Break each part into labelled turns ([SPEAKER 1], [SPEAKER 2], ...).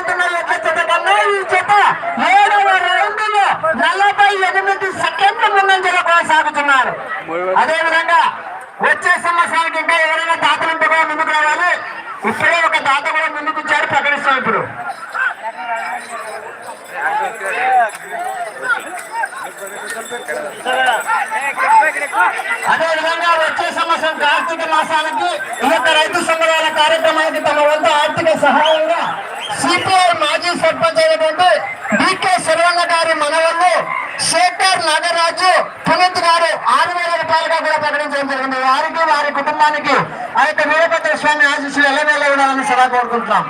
[SPEAKER 1] సాగుతున్న ఎడ్ల జత కన్నా ఈ జత ఏడవ నలభై ఎనిమిది సెకండ్ల ముందంజలో కొనసాగుతున్నారు. అదేవిధంగా వచ్చే సంవత్సరానికి ఇంకా ఎవరైనా దాతలు కూడా ముందుకు రావాలి. ఇప్పుడే ఒక దాత కూడా ముందుకు వచ్చారు ప్రకటిస్తాం ఇప్పుడు. అదే విధంగా వచ్చే సంవత్సరం కార్తీక మాసానికి ఈ యొక్క రైతు సంఘాల కార్యక్రమానికి తమ వంతు ఆర్థిక సహాయంగా సిపిఐ మాజీ సర్పంచ్ అయినటువంటి డికే శరవణ గారి మనవళ్ళు శేఖర్ నాగరాజు పునీత్ గారు ఆరు వేల రూపాయలుగా కూడా ప్రకటించడం జరిగింది వారికి వారి కుటుంబానికి ఆ యొక్క వీరభద్ర స్వామి ఆశీస్సులు ఎల్లవేళ ఉండాలని సలహా కోరుకుంటున్నాం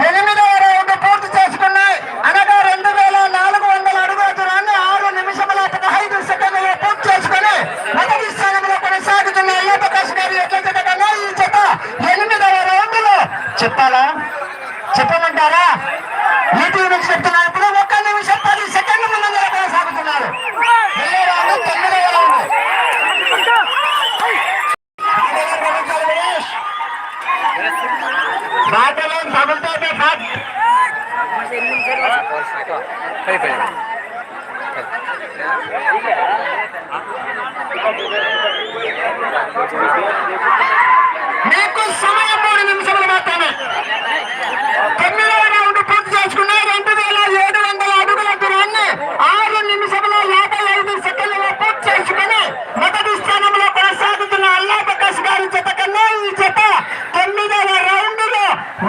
[SPEAKER 1] ఎనిమిదవ రౌండ్ పూర్తి చేసుకున్నాయి అనగా రెండు వేల నాలుగు వందల అడుగుల దూరాన్ని ఆరు నిమిషముల పదహైదు సెకండ్లలో పూర్తి చేసుకుని మొదటి స్థానంలో కొనసాగుతున్న అయ్య ప్రకాష్ గారి ఎట్ల జత కన్నా ఈ జత ఎనిమిదవ రౌండ్లో చెప్పాలా? చెప్పమంటారా? నీటి గురించి చెప్తున్నారు ఇప్పుడు ఒక్క నిమిషం పది సెకండ్ల ముందు కొనసాగుతున్నారు Thank you తొమ్మిదవ రౌండ్ బాటలో తగులుతో ఫాట్ మీకు సమయం మూడు నిమిషాలు మాత్రమే తొమ్మిదవ రౌండ్ పూర్తి చేసుకున్న రెండు వేల ఏడు వందల అడుగుల దూరాన్ని ఆరు నిమిషముల యాభై ఐదు సెకండ్లలో పూర్తి చేసుకుని మొదటి స్థానంలో కొనసాగుతున్న అల్లా ప్రకాష్ గారి జత కన్నా ఈ జత తొమ్మిదవ రౌండ్లో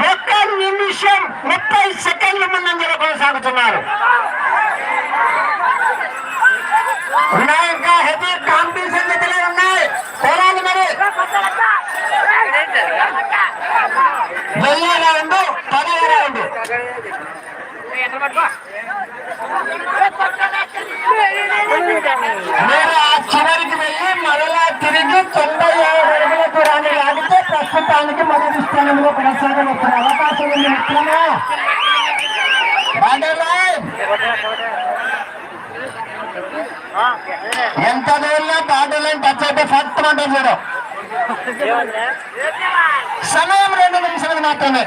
[SPEAKER 1] ఒక్క నిమిషం ముప్పై సెకండ్ల ముందంజలో కొనసాగుతున్నారు ఉన్నాయి ఇంకా హెవీ కాంపిటీషన్ జతలే ఉన్నాయి పోరాలి మరి వెళ్ళే రౌండ్ పదవ రౌండ్ మీరు ఆ చివరికి వెళ్ళి మరలా తిరిగి తొంభై ఏడు అడుగుల దూరాన్ని లాగితే ప్రస్తుతానికి మొదటి స్థానంలో కొనసాగవచ్చు అవకాశం ఉంది మిత్రమా? ఎంత దూరంలో బార్డర్ టచ్ అయితే ఫస్ట్ అంటే చూడు సమయం రెండు నిమిషాలు మాత్రమే.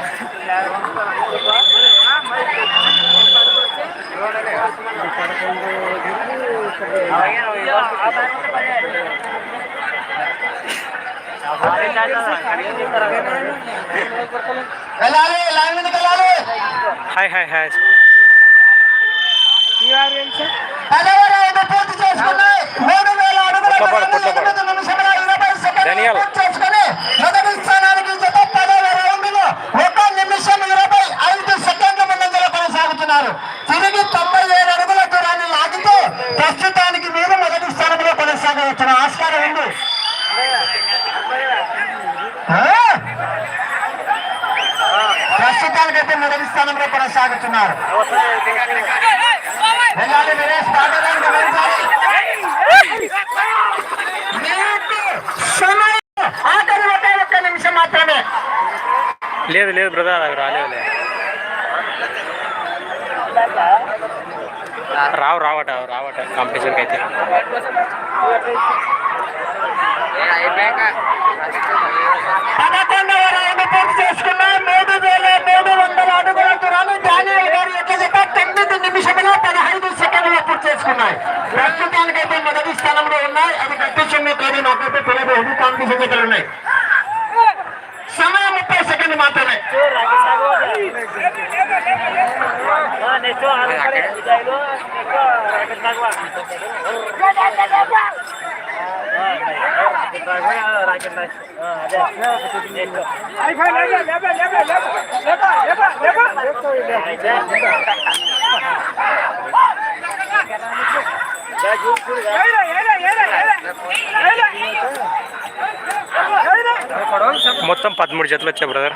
[SPEAKER 1] వెళ్ళాలి లైన్ మీదకి వెళ్ళాలి
[SPEAKER 2] హాయ్ హాయ్ హాయ్
[SPEAKER 1] పదవ రౌండ్ పూర్తి చేసుకున్నాయి మూడు వేల అడుగుల
[SPEAKER 2] కొట్లపాడు,
[SPEAKER 1] దూరాన్ని
[SPEAKER 2] కొట్లపాడు.
[SPEAKER 1] ఎనిమిది నిమిషముల ఇరవై సెకండ్లు
[SPEAKER 2] డానియల్.
[SPEAKER 1] పూర్తి చేసుకుని మొదటి స్థానానికి జత పదవ రౌండ్లో ఒక నిమిషం ఇరవై ఐదు సెకండ్ల ముందంజలో కొనసాగుతున్నారు తిరిగి తొంభై ఏడు అడుగుల దూరాన్ని లాగితే ప్రస్తుతానికి మీరు మొదటి తన కొనసాగవచ్చు ఆస్కారం ఉంది ఆ? ప్రస్తుతానికైతే మొదటి స్థానంలో కొనసాగుతున్నారు. వెళ్ళాలి నరేష్ బాటలను ఆఖరి ఒకే ఒక్క నిమిషం మాత్రమే.
[SPEAKER 2] లేదు లేదు బ్రదర్ అవి రాలేదు. లేదు రావు రావట రావట కాంపిటీషన్కి అయితే
[SPEAKER 1] పదకొండవ రౌండ్ పూర్తి చేసుకున్న మూడు వేల మూడు వందల అడుగుల దూరాన్ని డానియల్ గారు ఎట్ల జత తొమ్మిది నిమిషముల పదహైదు సెకండ్లు పూర్తి చేసుకున్నాయి ప్రస్తుతానికైతే మొదటి స్థానంలో ఉన్నాయి అది కానీ ఎన్ని కాంపిటీషన్ ఉన్నాయి సమయం ముప్పై సెకండ్ మాత్రమే
[SPEAKER 2] మొత్తం పదమూడు జతలు వచ్చాయి బ్రదర్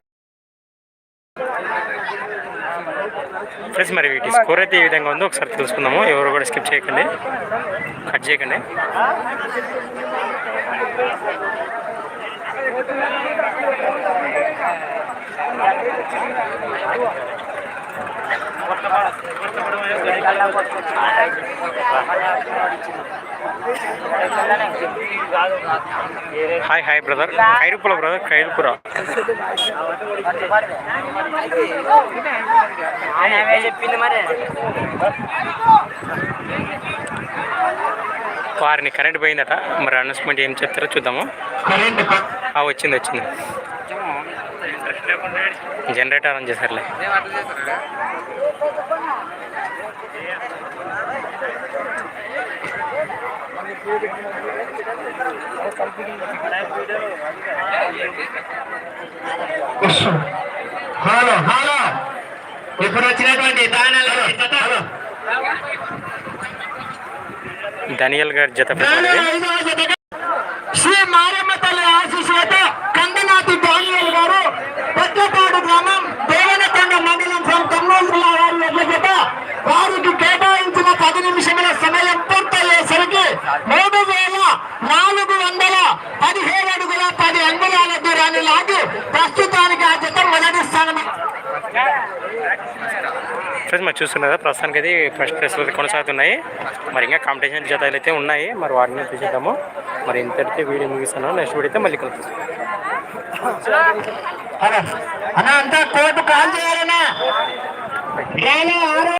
[SPEAKER 2] ఫ్రెండ్స్ మరి వీటి స్కోర్ అయితే ఏ విధంగా ఉందో ఒకసారి తెలుసుకుందాము. ఎవరు కూడా స్కిప్ చేయకండి. కట్ చేయకండి. Hi hi brother Khairupura
[SPEAKER 3] brother Khairupura
[SPEAKER 2] వారిని కరెంట్ పోయిందట. మరి అనౌన్స్మెంట్ ఏం చెప్తారో చూద్దాము. ఆ, వచ్చింది వచ్చింది. జనరేటర్ ఆన్ చేశారులే.
[SPEAKER 1] హలో హలో ఇప్పుడు వచ్చినటువంటి దానాలు హలో
[SPEAKER 2] ధనియల్ గారి జత
[SPEAKER 1] మూడు వేల నాలుగు వందల పదిహేడు అడుగుల పది అంగుళాల దూరాన్ని లాగి ప్రస్తుతానికి ఆ జత మొదటి స్థానం.
[SPEAKER 2] ఫ్రెండ్స్ మరి చూస్తున్నారు కదా ప్రస్తుతానికి అయితే ఫస్ట్ ప్లేస్ అయితే కొనసాగుతున్నాయి. మరి ఇంకా కాంపిటీషన్ జతలు అయితే ఉన్నాయి. మరి వాటిని చూసేద్దాము. మరి ఇంతటితో వీడియో ముగిస్తాను. నెక్స్ట్ వీడియో అయితే మళ్ళీ కలుగుతాం